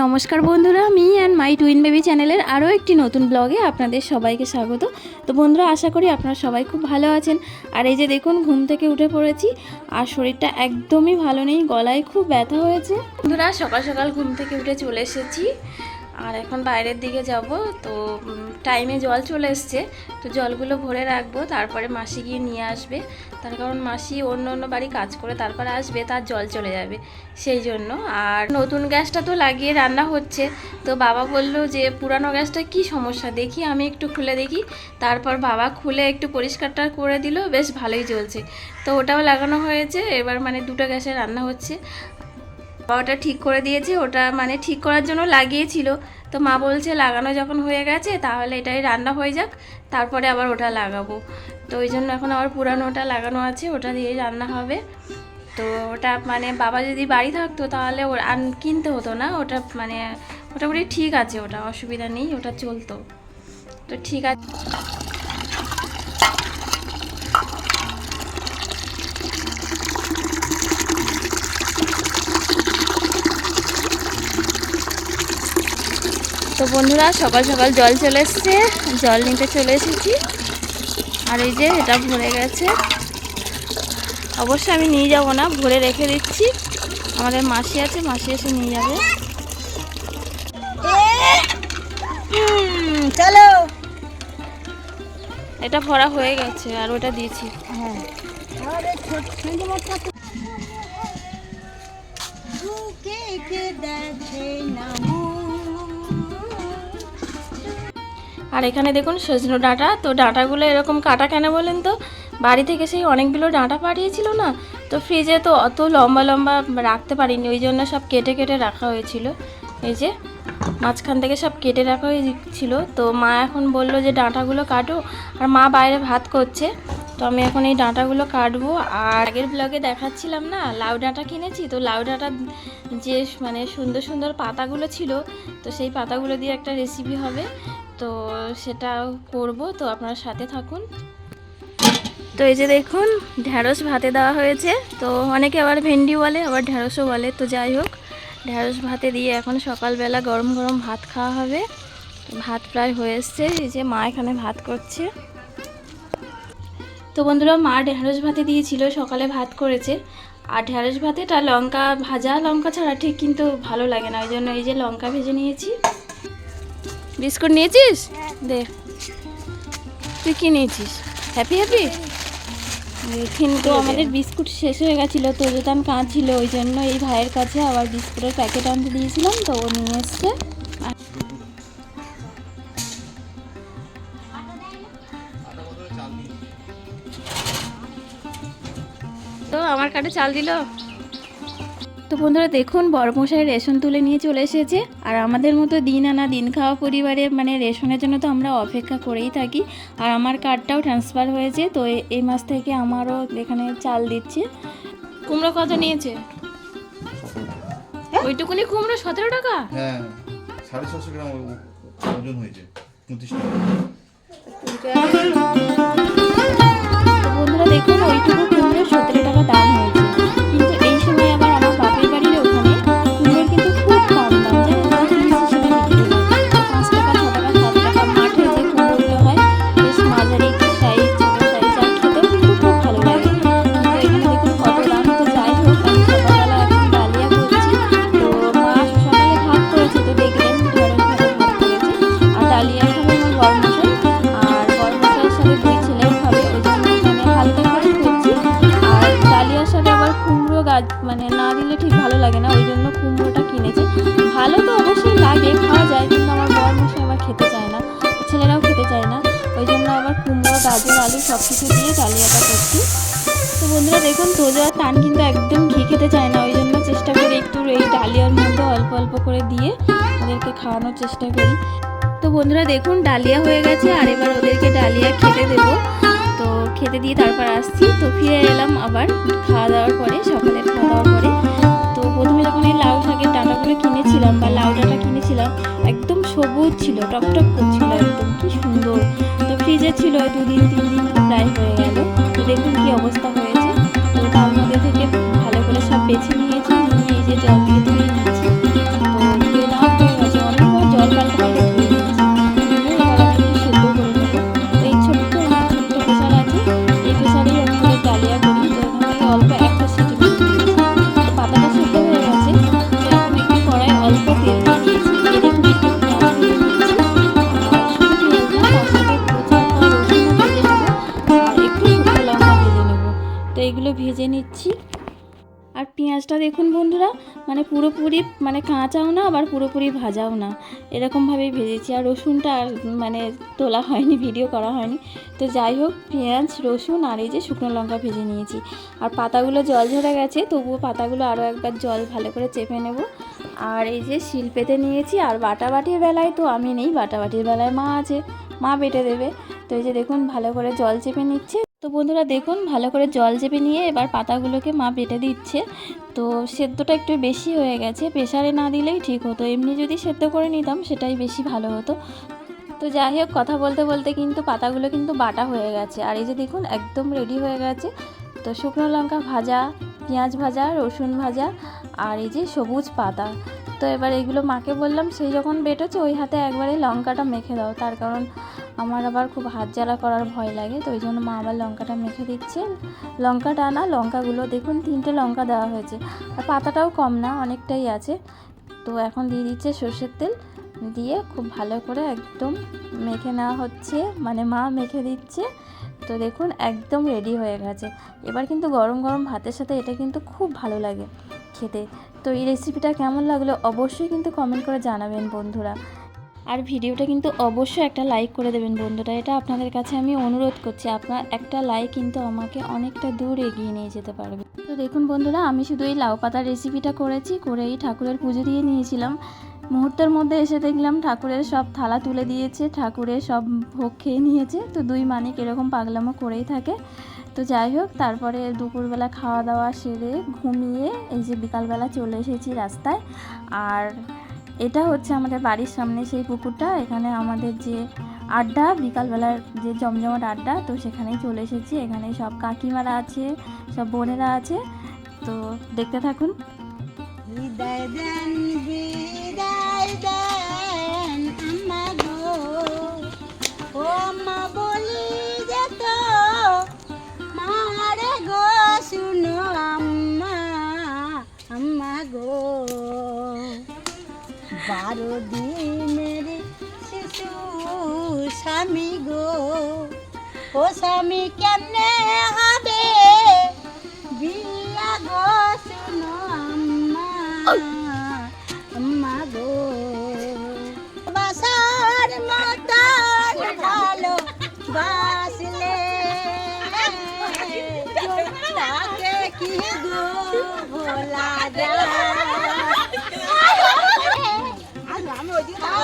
নমস্কার বন্ধুরা me and my twin baby চ্যানেলের আরও একটি নতুন ব্লগে আপনাদের সবাইকে স্বাগত। তো বন্ধুরা, আশা করি আপনারা সবাই খুব ভালো আছেন। আর এই যে দেখুন, ঘুম থেকে উঠে পড়েছি আর শরীরটা একদমই ভালো নেই, গলায় খুব ব্যথা হয়েছে। বন্ধুরা, সকাল সকাল ঘুম থেকে উঠে চলে এসেছি। আর এখন বাইরের দিকে যাব, তো টাইমে জল চলে এসছে, তো জলগুলো ভরে রাখব, তারপরে মাসি গিয়ে নিয়ে আসবে। তার কারণ মাসি অন্য অন্য বাড়ি কাজ করে, তারপরে আসবে, তার জল চলে যাবে, সেই জন্য। আর নতুন গ্যাসটা তো লাগিয়ে রান্না হচ্ছে, তো বাবা বলল যে, পুরানো গ্যাসটা কি সমস্যা? দেখি, আমি একটু খুলে দেখি। তারপর বাবা খুলে একটু পরিষ্কারটা করে দিল, বেশ ভালোই চলছে তো ওটাও লাগানো হয়েছে, এবার মানে দুটো গ্যাসে রান্না হচ্ছে। ওটা ঠিক করে দিয়েছে, ওটা মানে ঠিক করার জন্য লাগিয়েছিল। তো মা বলছে, লাগানো যখন হয়ে গেছে, তাহলে এটাই রান্না হয়ে যাক, তারপরে আবার ওটা লাগাবো। তো ওই জন্য এখন আবার পুরানোটা লাগানো আছে, ওটা দিয়েই রান্না হবে। তো ওটা মানে বাবা যদি বাড়ি থাকতো, তাহলে ওর আর কিনতে হতো না, ওটা মানে মোটামুটি ঠিক আছে, ওটা অসুবিধা নেই, ওটা চলতো। তো ঠিক আছে তো বন্ধুরা সকাল সকাল জল চলে এসছে। জল নিতে চলে এসেছি। আর এই যে এটা ভরে গেছে। অবশ্যই আমি নিয়ে যাব না ভরে রেখে দিচ্ছি। আমাদের মাসি আছে মাসি এসে নিয়ে যাবে। চলো। এটা ভরা হয়ে গেছে আর ওটা দিয়েছি। হ্যাঁ। বুকে কে দেখে না? আর এখানে দেখুন সজনো ডাঁটা। তো ডাঁটাগুলো এরকম কাটা কেন বলেন তো? বাড়ি থেকে সেই অনেকগুলো ডাঁটা পাঠিয়েছিল না? তো ফ্রিজে তো অত লম্বা লম্বা রাখতে পারিনি, ওই জন্য সব কেটে কেটে রাখা হয়েছিল। এই যে, মাঝখান থেকে সব কেটে রাখা হয়েছিল। তো মা এখন বলল যে ডাঁটাগুলো কাটো। আর মা বাইরে ভাত করছে। তো আমি এখন এই ডাঁটাগুলো কাটবো। আর আগের ব্লগে দেখাচ্ছিলাম না, লাউ ডাঁটা কিনেছি? তো লাউ ডাঁটা যে মানে সুন্দর সুন্দর পাতাগুলো ছিল, তো সেই পাতাগুলো দিয়ে একটা রেসিপি হবে। তো সেটা করব, তো আপনারা সাথে থাকুন। তো এই যে দেখুন, ঢ্যাঁড়স ভাতে দেওয়া হয়েছে। তো অনেকে আবার ভেন্ডি বলে, আবার ঢ্যাঁড়সও বলে, তো যাই হোক। ঢ্যাঁড়স ভাতে দিয়ে এখন সকালবেলা গরম গরম ভাত খাওয়া হবে। ভাত প্রায় হয়ে এসছে, এই যে মা এখানে ভাত করছে। তো বন্ধুরা, মা ঢ্যাঁড়স ভাতে দিয়েছিল, সকালে ভাত করেছে। আর ঢ্যাঁড়স ভাতে ভাতেটা লঙ্কা ভাজা, লঙ্কা ছাড়া ঠিক কিন্তু ভালো লাগে না, ওই জন্য এই যে লঙ্কা ভেজে নিয়েছি। বিস্কুট নিয়েছিস? দে। তুই কি নিয়েছিস? হ্যাপি হ্যাপি কিন্তু আমাদের বিস্কুট শেষ হয়ে গেছিল তো যেতাম কাঁদছিল ওই জন্য এই ভাইয়ের কাছে আবার বিস্কুটের প্যাকেট আনতে দিয়েছিলাম তো ও নিয়ে এসছে। তো আমার কার্ডে চাল দিল? তো বন্ধুরা দেখুন বড়মশাই রেশন তুলে নিয়ে চলে এসেছে। আর আমাদের মতো দিন আনা দিন খাওয়া পরিবারে মানে রেশনের জন্য তো আমরা অপেক্ষা করেই থাকি। আর আমার কার্ডটাও ট্রান্সফার হয়েছে তো এই মাস থেকে আমারও এখানে চাল দিচ্ছে। কুমড়ো কত নিয়েছে? ওইটুকুনি কুমড়ো সতেরো টাকা? হ্যাঁ সাড়ে ছশো গ্রাম ওজন হয়েছে পঁচিশ টাকা। বন্ধুরা দেখুন ওইটুকু কুমড়ো সতেরো টাকা দাম হয়েছে। মানে না দিলে ঠিক ভালো লাগে না ওই জন্য কুমড়োটা কিনেছি। ভালো তো অবশ্যই লাগে, খাওয়া যায়, কিন্তু আমার বর মশাই আবার খেতে চায় না, ছেলেরাও খেতে চায় না ওই জন্য আবার কুমড়ো, গাজর, আলু সব কিছু দিয়ে ডালিয়াটা করছি। তো বন্ধুরা দেখুন, তোজো তান কিন্তু একদম ঘি খেতে চায় না ওই জন্য চেষ্টা করি একটু এই ডালিয়ার মধ্যে অল্প অল্প করে দিয়ে ওদেরকে খাওয়ানোর চেষ্টা করি। তো বন্ধুরা দেখুন, ডালিয়া হয়ে গেছে, আর এবার ওদেরকে ডালিয়া খেতে দেবো। তো খেতে দিয়ে তারপর আসছি। তো ফিরে এলাম আবার খাওয়া দাওয়ার পরে সকালে খাওয়া দাওয়ার পরে। তো প্রথমে যখন এই লাউ শাকের ডাঁটাগুলো কিনেছিলাম বা লাউ ডাঁটা কিনেছিলাম, একদম সবুজ ছিল টকটক করছিল একদম, কি সুন্দর। তো ফ্রিজে ছিল দুদিন তিন দিন প্রায় হয়ে গেল। তো দেখুন কি অবস্থা পেঁয়াজটা দেখুন বন্ধুরা মানে পুরোপুরি মানে কাঁচাও না, আবার পুরোপুরি ভাজাও না। এরকমভাবেই ভেজেছি, আর রসুনটা আর মানে তোলা হয়নি, ভিডিও করা হয়নি। তো যাই হোক, পেঁয়াজ, রসুন, আর এই যে শুকনো লঙ্কা ভেজে নিয়েছি। আর পাতাগুলো জল ঝরে গেছে, তবুও পাতাগুলো আরও একবার জল ভালো করে চেপে নেব। আর এই যে শিল পেতে নিয়েছি, আর বাটাবাটির বেলায় তো আমি নেই বাটাবাটির বেলায় মা আছে, মা বেটে দেবে। তো এই যে দেখুন, ভালো করে জল চেপে নিচ্ছে তো বন্ধুরা দেখুন, ভালো করে জল চেপে নিয়ে এবার পাতাগুলোকে মা বেটে দিচ্ছে। তো সেদ্ধটা একটু বেশি হয়ে গেছে প্রেশারে না দিলেই ঠিক হতো। এমনি যদি সেদ্ধ করে নিতাম সেটাই বেশি ভালো হতো। তো যাই হোক, কথা বলতে বলতে কিন্তু পাতাগুলো কিন্তু বাটা হয়ে গেছে। আর এই যে দেখুন, একদম রেডি হয়ে গেছে। তো শুকনো লঙ্কা ভাজা, পেঁয়াজ ভাজা, রসুন ভাজা, আর এই যে সবুজ পাতা। তো এবার এগুলো মাকে বললাম, সেই যখন বেটোছে, ওই হাতে একবারে লঙ্কাটা মেখে দাও। তার কারণ আমার আবার খুব হাত জ্বালা করার ভয় লাগে, তো ওই জন্য মা আবার লঙ্কাটা মেখে দিচ্ছে। লঙ্কাটা না, লঙ্কাগুলো দেখুন তিনটে লঙ্কা দেওয়া হয়েছে। আর পাতাটাও কম না, অনেকটাই আছে। তো এখন দিয়ে দিচ্ছে সর্ষের তেল, দিয়ে খুব ভালো করে একদম মেখে নেওয়া হচ্ছে মানে মা মেখে দিচ্ছে। তো দেখুন একদম রেডি হয়ে গেছে। এবার কিন্তু গরম গরম ভাতের সাথে এটা কিন্তু খুব ভালো লাগে খেতে। তো এই রেসিপিটা কেমন লাগল অবশ্যই কিন্তু কমেন্ট করে জানাবেন বন্ধুরা। আর ভিডিওটা কিন্তু অবশ্যই একটা লাইক করে দেবেন বন্ধুরা। এটা আপনাদের কাছে আমি অনুরোধ করছি, আপনার একটা লাইক কিন্তু আমাকে অনেকটা দূর এগিয়ে নিয়ে যেতে পারবে। তো দেখুন বন্ধুরা, আমি শুধু এই লাউ পাতার রেসিপিটা করেছি, করে এই ঠাকুরের পুজো দিয়ে নিয়েছিলাম। মুহূর্তের মধ্যে এসে দেখলাম ঠাকুরের সব থালা তুলে দিয়েছে, ঠাকুরের সব ভোগ খেয়ে নিয়েছে। তো দুই মানিক এরকম পাগলামো করেই থাকে। তো যাই হোক, তারপরে দুপুরবেলা খাওয়া দাওয়া সেরে ঘুমিয়ে এই যে বিকালবেলা চলে এসেছি রাস্তায়। আর এটা হচ্ছে আমাদের বাড়ির সামনে সেই পুকুরটা। এখানে আমাদের যে আড্ডা, বিকালবেলার যে জমজমাট আড্ডা, তো সেখানেই চলে এসেছি। এখানে সব কাকিমারা আছে, সব বোনেরা আছে। তো দেখতে থাকুন। হৃদয় বারো দিনের শিশু স্বামী গো। ও স্বামী কেমনে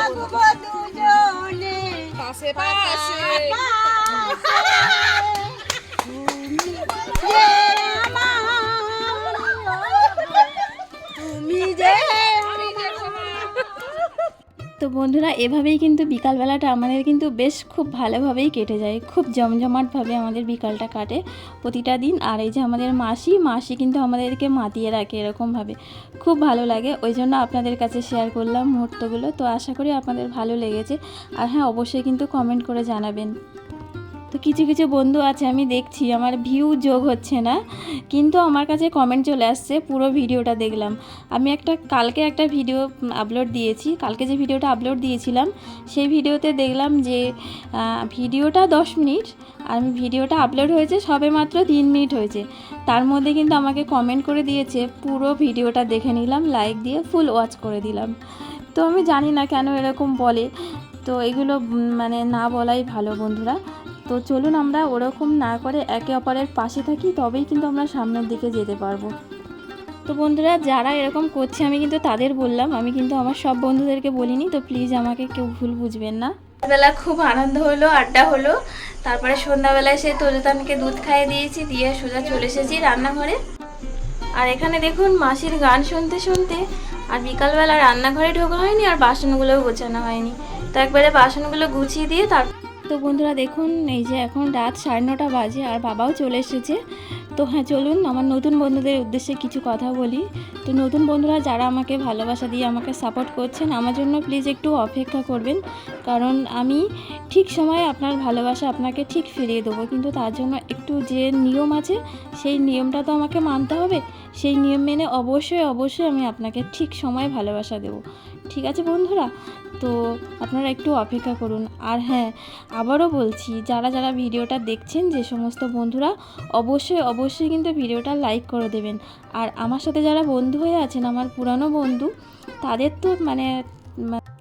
থাকব দুজনে পাশে পাশে বন্ধুরা, এভাবেই কিন্তু বিকালবেলাটা আমাদের কিন্তু বেশ খুব ভালোভাবেই কেটে যায়। খুব জমজমাটভাবে আমাদের বিকালটা কাটে প্রতিটা দিন। আর এই যে আমাদের মাসি মাসি কিন্তু আমাদেরকে মাতিয়ে রাখে এরকমভাবে। খুব ভালো লাগে। ওই জন্য আপনাদের কাছে শেয়ার করলাম মুহূর্তগুলো। তো আশা করি আপনাদের ভালো লেগেছে। আর হ্যাঁ অবশ্যই কিন্তু কমেন্ট করে জানাবেন। তো কিছু কিছু বন্ধু আছে, আমি দেখছি, আমার ভিউ যোগ হচ্ছে না। কিন্তু আমার কাছে কমেন্ট চলে আসছে, পুরো ভিডিওটা দেখলাম। আমি একটা, কালকে একটা ভিডিও আপলোড দিয়েছি। কালকে যে ভিডিওটা আপলোড দিয়েছিলাম, সেই ভিডিওতে দেখলাম যে ভিডিওটা দশ মিনিট, আর আমি ভিডিওটা আপলোড হয়েছে সবে মাত্র তিন মিনিট হয়েছে। তার মধ্যে কিন্তু আমাকে কমেন্ট করে দিয়েছে, পুরো ভিডিওটা দেখে নিলাম লাইক দিয়ে ফুল ওয়াচ করে দিলাম। তো আমি জানি না কেন এরকম বলে। তো এগুলো মানে না বলাই ভালো বন্ধুরা। তো চলুন আমরা ওরকম না করে একে অপরের পাশে থাকি, তবেই কিন্তু আমরা সামনের দিকে যেতে পারব। তো বন্ধুরা, যারা এরকম করছে, আমি কিন্তু তাদের বললাম, আমি কিন্তু আমার সব বন্ধুদেরকে বলিনি, তো প্লিজ আমাকে কেউ ভুল বুঝবেন না। বেলা খুব আনন্দ হলো, আড্ডা হলো। তারপরে সন্ধ্যাবেলায় সে তোজতানকে দুধ খাইয়ে দিয়েছি, দিয়ে সোজা চলে এসেছি রান্নাঘরে। আর এখানে দেখুন, মাসির গান শুনতে শুনতে আর বিকালবেলা রান্নাঘরে ঢোকা হয়নি আর বাসনগুলোও গোছানো হয়নি। তো একবারে বাসনগুলো গুছিয়ে দিয়ে তার তো বন্ধুরা দেখুন, এই যে এখন রাত সাড়ে নটা বাজে আর বাবাও চলে এসেছে। তো হ্যাঁ চলুন আমার নতুন বন্ধুদের উদ্দেশ্যে কিছু কথা বলি। তো নতুন বন্ধুরা যারা আমাকে ভালোবাসা দিয়ে আমাকে সাপোর্ট করছেন, আমার জন্য প্লিজ একটু অপেক্ষা করবেন। কারণ আমি ঠিক সময়ে আপনার ভালোবাসা আপনাকে ঠিক ফিরিয়ে দেবো। কিন্তু তার জন্য একটু যে নিয়ম আছে, সেই নিয়মটা তো আমাকে মানতে হবে। সেই নিয়ম মেনে অবশ্যই অবশ্যই আমি আপনাকে ঠিক সময়ে ভালোবাসা দেব। ঠিক আছে বন্ধুরা? তো আপনারা একটু অপেক্ষা করুন। আর হ্যাঁ আবারও বলছি, যারা যারা ভিডিওটা দেখছেন, যে সমস্ত বন্ধুরা, অবশ্যই অবশ্যই কিন্তু ভিডিওটা লাইক করে দেবেন। আর আমার সাথে যারা বন্ধু হয়ে আছেন, আমার পুরানো বন্ধু, তাদের তো মানে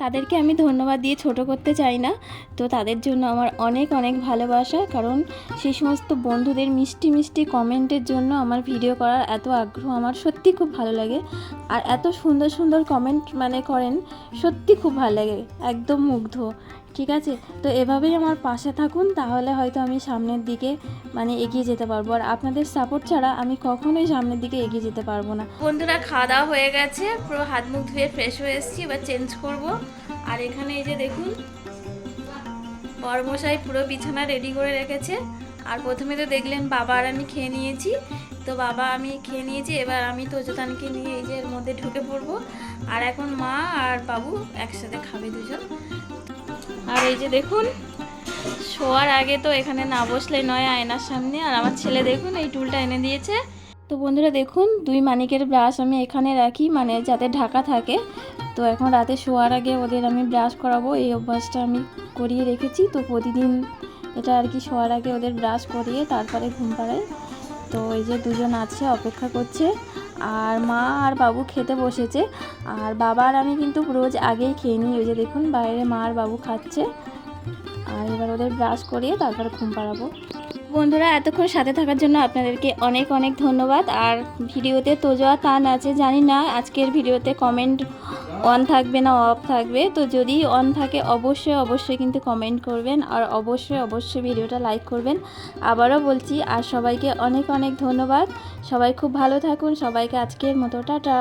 তাদেরকে আমি ধন্যবাদ দিয়ে ছোট করতে চাই না। তো তাদের জন্য আমার অনেক অনেক ভালোবাসা, কারণ সেই সমস্ত বন্ধুদের মিষ্টি মিষ্টি কমেন্টের জন্য আমার ভিডিও করার এত আগ্রহ আমার সত্যি খুব ভালো লাগে। আর এত সুন্দর সুন্দর কমেন্ট মানে করেন, সত্যি খুব ভালো লাগে, একদম মুগ্ধ। ঠিক আছে? তো এভাবেই আমার পাশে থাকুন, তাহলে হয়তো আমি সামনের দিকে মানে এগিয়ে যেতে পারব। আর আপনাদের সাপোর্ট ছাড়া আমি কখনোই সামনের দিকে এগিয়ে যেতে পারব না। বন্ধুরা খাওয়া দাওয়া হয়ে গেছে। পুরো হাত মুখ ধুয়ে ফ্রেশ হয়ে এসেছি। এবার চেঞ্জ করব। আর এখানে এই যে দেখুন, বরমশাই পুরো বিছানা রেডি করে রেখেছে। আর প্রথমে তো দেখলেন বাবা আর আমি খেয়ে নিয়েছি। তো বাবা আমি খেয়ে নিয়েছি। এবার আমি তোজতানকে নিয়ে এই যে এর মধ্যে ঢুকে পড়ব। আর এখন মা আর বাবু একসাথে খাবে দুজন। আর এই যে দেখুন, শোয়ার আগে তো এখানে না বসলে নয় আয়নার সামনে, আর আমার ছেলে দেখুন এই টুলটা এনে দিয়েছে। তো বন্ধুরা দেখুন, দুই মানিকের ব্রাশ আমি এখানে রাখি মানে যাতে ঢাকা থাকে। তো এখন রাতে শোয়ার আগে ওদের আমি ব্রাশ করাবো, এই অভ্যাসটা আমি করিয়ে রেখেছি। তো প্রতিদিন এটা আর কি শোয়ার আগে ওদের ব্রাশ করিয়ে তারপরে ঘুম পাড়াই। তো এই যে দুজন আছে, অপেক্ষা করছে। আর মা আর বাবু খেতে বসেছে। আর বাবার আমি কিন্তু রোজ আগেই খেয়ে নিই। ওই যে দেখুন, বাইরে মা আর বাবু খাচ্ছে। আর এবার ওদের ব্রাশ করিয়ে তারপর ঘুম পাড়াবো। বন্ধুরা, এতক্ষণ সাথে থাকার জন্য আপনাদেরকে অনেক অনেক ধন্যবাদ। আর ভিডিওতে তোজোয়া তান আছে জানি না, আজকের ভিডিওতে কমেন্ট অন থাকবে না অফ থাকবে। তো যদি অন থাকে, অবশ্যই অবশ্যই কিন্তু কমেন্ট করবেন আর অবশ্যই অবশ্যই ভিডিওটা লাইক করবেন। আবারও বলছি, আর সবাইকে অনেক অনেক ধন্যবাদ। সবাই খুব ভালো থাকুন। সবাইকে আজকের মতো, টাটা!